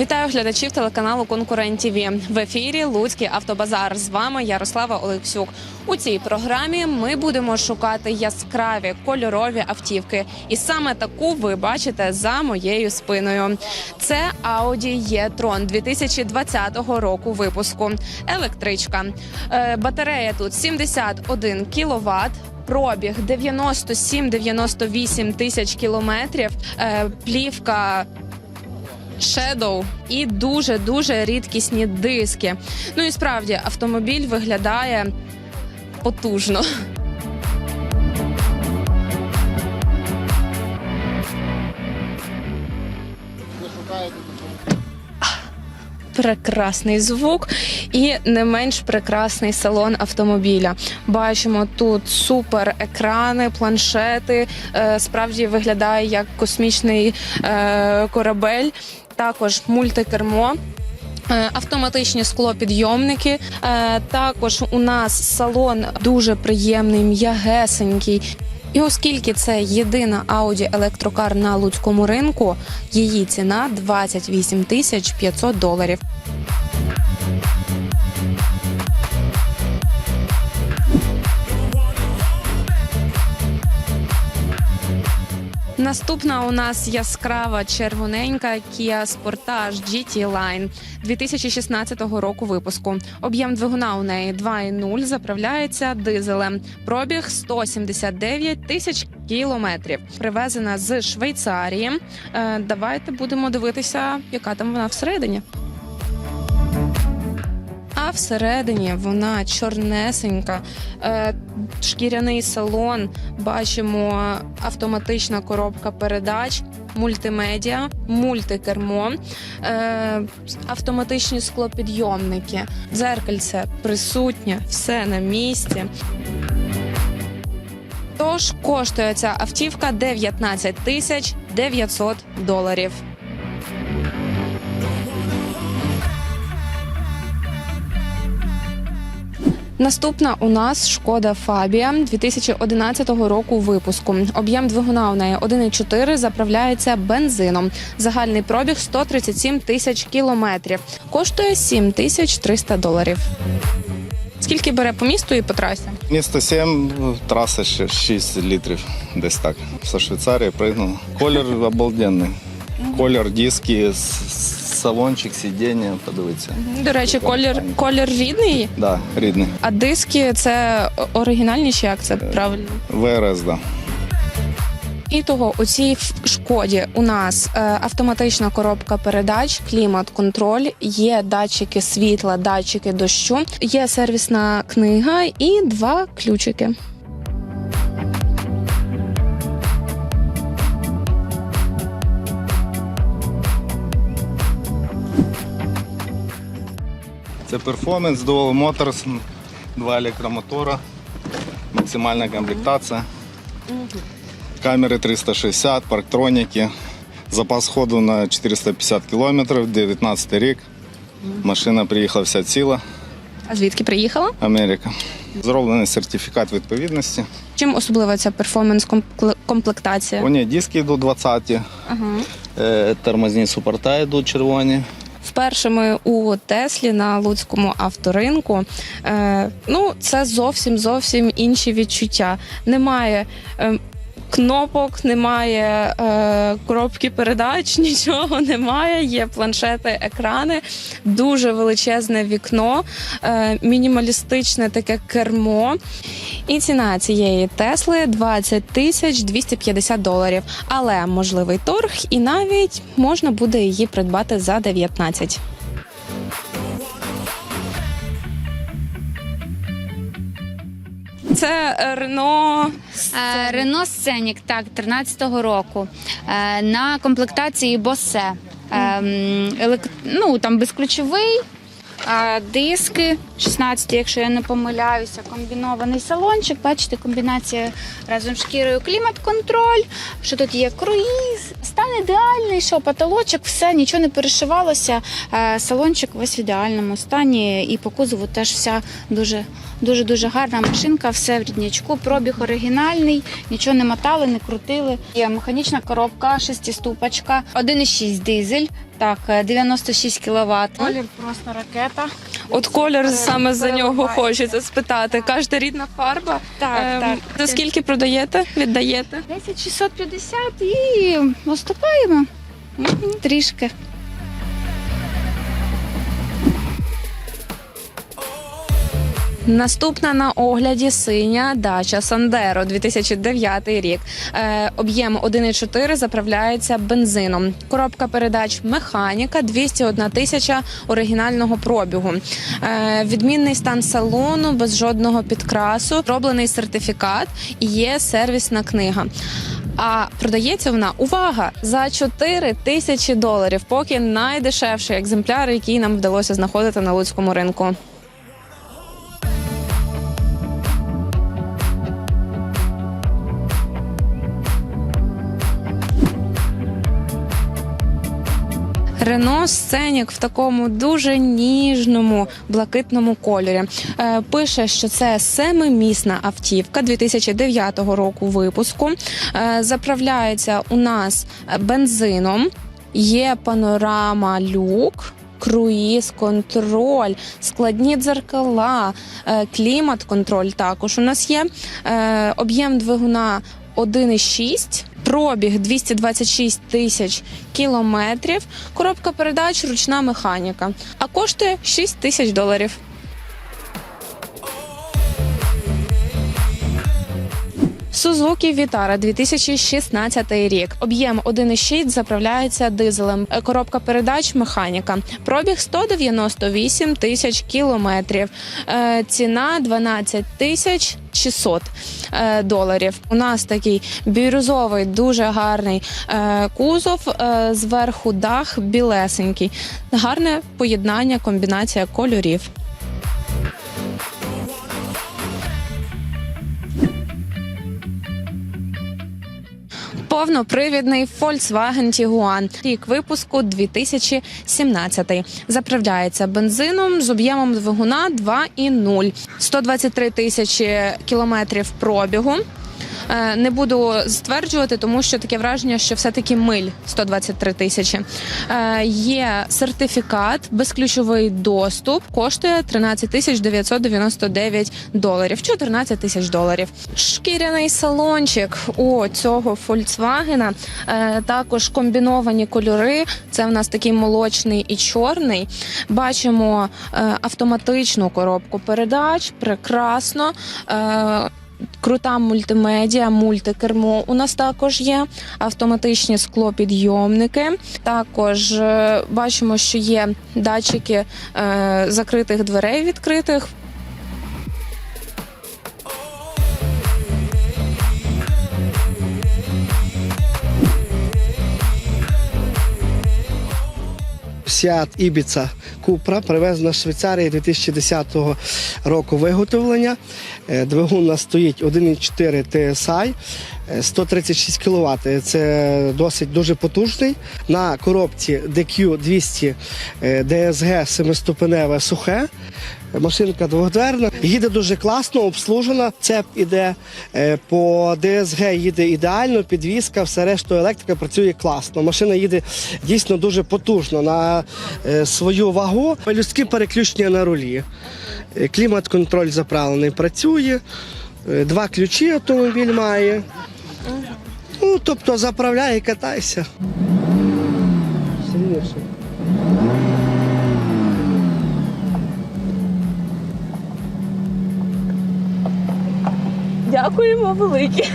Вітаю глядачів телеканалу Конкурент ТВ. В ефірі Луцький автобазар. З вами Ярослава Олексюк. У цій програмі ми будемо шукати яскраві кольорові автівки, і саме таку ви бачите за моєю спиною. Це Audi e-tron 2020 року випуску. Електричка. Е, Батарея тут 71 кВт. Пробіг 97-98 тисяч кілометрів. Е, Плівка Shadow і дуже дуже рідкісні диски. Ну і справді автомобіль виглядає потужно. Прекрасний звук і не менш прекрасний салон автомобіля. Бачимо тут супер екрани, планшети. Е, Справді виглядає як космічний е, корабель. Також мультикермо. Е, Автоматичні склопідйомники. Е, Також у нас салон дуже приємний, м'ягесенький. І оскільки це єдина Audi електрокар на луцькому ринку, її ціна 28 тисяч 500 доларів. Наступна у нас яскрава червоненька Kia Sportage GT Line 2016 року випуску. Об'єм двигуна у неї 2,0, заправляється дизелем. Пробіг 179 тисяч кілометрів. Привезена з Швейцарії. Е, давайте будемо дивитися, яка там вона всередині. А всередині вона чорнесенька, е, шкіряний салон. Бачимо автоматична коробка передач, мультимедіа, мультикермо, е, автоматичні склопідйомники, дзеркальце присутнє, все на місці. Тож коштує ця автівка 19 тисяч 900 доларів. Наступна у нас шкода Фабія 2011 року випуску. Об'єм двигуна у неї 1,4, заправляється бензином. Загальний пробіг 137 тисяч кілометрів. Коштує 7 тисяч 300 доларів. Скільки бере по місту і по трасі? Місто 7, траса ще 6 літрів, десь так. Зі Швейцарії пригнув. Колір обалденний. Колір, диски, салончик, сидіння, подивіться. До речі, колір колір рідний, Да, рідний. а диски це оригінальні чи як це правильно? ВРС, да. І того у цій шкоді у нас е, автоматична коробка передач, клімат-контроль, є датчики світла, датчики дощу, є сервісна книга і два ключики. Це Performance Dual Motors, два електромотора, максимальна комплектація. Камери 360, парктроніки. Запас ходу на 450 км, 19 рік. Машина приїхала вся ціла, А звідки приїхала? Америка. Зроблений сертифікат відповідності. Чим особлива ця перформанс компле- комплектація? Вони диски йдуть 20, Ага. е, тормозні супорта йдуть червоні. Вперше ми у Теслі на луцькому авторинку. Е, ну, це зовсім зовсім інші відчуття. Немає. Кнопок немає е, коробки передач, нічого немає. Є планшети, екрани, дуже величезне вікно, е, мінімалістичне таке кермо. І ціна цієї Тесли 20 тисяч 250 доларів. Але можливий торг, і навіть можна буде її придбати за 19. Це е, Рено. Е, Рено Сценік, так, 13-го року. Е, На комплектації Босе. Ем, елек- Ну, там безключовий, диски 16, якщо я не помиляюся, комбінований салончик. Бачите, комбінація разом з шкірою клімат-контроль, що тут є круїз, стан ідеальний, що потолочок, все, нічого не перешивалося. Салончик весь в ідеальному стані, і по кузову теж вся дуже дуже дуже гарна машинка, все в ріднячку, пробіг оригінальний, нічого не мотали, не крутили. Є механічна коробка, шестиступочка, 1,6 дизель. Так, е, 96 кВт. Колір просто ракета. От колір саме за нього хочеться спитати. Кажете, рідна фарба. Так, Ем, так. За скільки продаєте? Віддаєте? 10 650 і уступаємо трішки. Наступна на огляді синя дача Сандеро 2009 рік. Е, об'єм 1,4 заправляється бензином. Коробка передач механіка 201 тисяча оригінального пробігу. Е, відмінний стан салону без жодного підкрасу, роблений сертифікат і є сервісна книга. А продається вона увага за 4 тисячі доларів. Поки найдешевший екземпляр, який нам вдалося знаходити на луцькому ринку. Рено Сценік в такому дуже ніжному блакитному кольорі. Е, пише, що це семимісна автівка 2009 року випуску. Е, заправляється у нас бензином. Є панорама люк. Круїз, контроль, складні дзеркала, е, клімат контроль також у нас є. Об'єм двигуна 1,6, пробіг 226 тисяч кілометрів, коробка передач, ручна механіка. А коштує 6 тисяч доларів. Suzuki Vitara 2016 рік. Об'єм 1,6 заправляється дизелем. Е, Коробка передач механіка. Пробіг 198 тисяч кілометрів. Е, Ціна 12 тисяч 600 е, доларів. У нас такий бірюзовий, дуже гарний кузов. Зверху дах білесенький. Гарне поєднання, комбінація кольорів. Повнопривідний Volkswagen Tiguan. Рік випуску 2017. Заправляється бензином з об'ємом двигуна 2,0. 123 тисячі кілометрів пробігу. Е, Не буду стверджувати, тому що таке враження, що все-таки миль 123 тисячі. Е, Є сертифікат, безключовий доступ, коштує 13 тисяч 999 доларів, 14 тисяч доларів. Шкіряний салончик у цього е, також комбіновані кольори. Це в нас такий молочний і чорний. Бачимо е, автоматичну коробку передач, прекрасно. Крута мультимедіа, мультикермо у нас також є автоматичні склопідйомники. Також е, бачимо, що є датчики е, закритих дверей відкритих. Сіат Ibiza Купра привезена з Швейцарії 2010 року виготовлення. Е, Двигун у нас стоїть 1,4 TSI, е, 136 кВт. Це досить дуже потужний. На коробці DQ 200 DSG DSG семиступеневе сухе. Машинка двохдверна, їде дуже класно, обслужена. Цеп іде е, по ДСГ їде ідеально, підвізка, все решту електрика працює класно. Машина їде дійсно дуже потужно на е, свою вагу. Людські переключення на рулі. Е, Клімат-контроль заправлений працює. Два ключі автомобіль має. Ну, тобто заправляй і катайся. Сильніше. Дякуємо велике.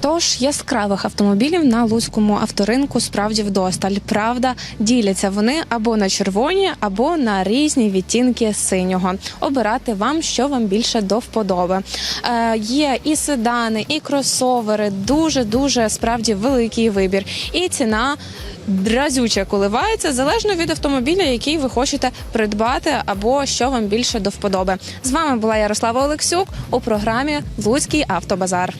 Тож яскравих автомобілів на луцькому авторинку справді вдосталь. Правда, діляться вони або на червоні, або на різні відтінки синього. Обирати вам, що вам більше до вподоби. Е, є і седани, і кросовери. Дуже дуже справді великий вибір. І ціна дразюче коливається залежно від автомобіля, який ви хочете придбати, або що вам більше до вподоби. З вами була Ярослава Олексюк у програмі Луцький автобазар.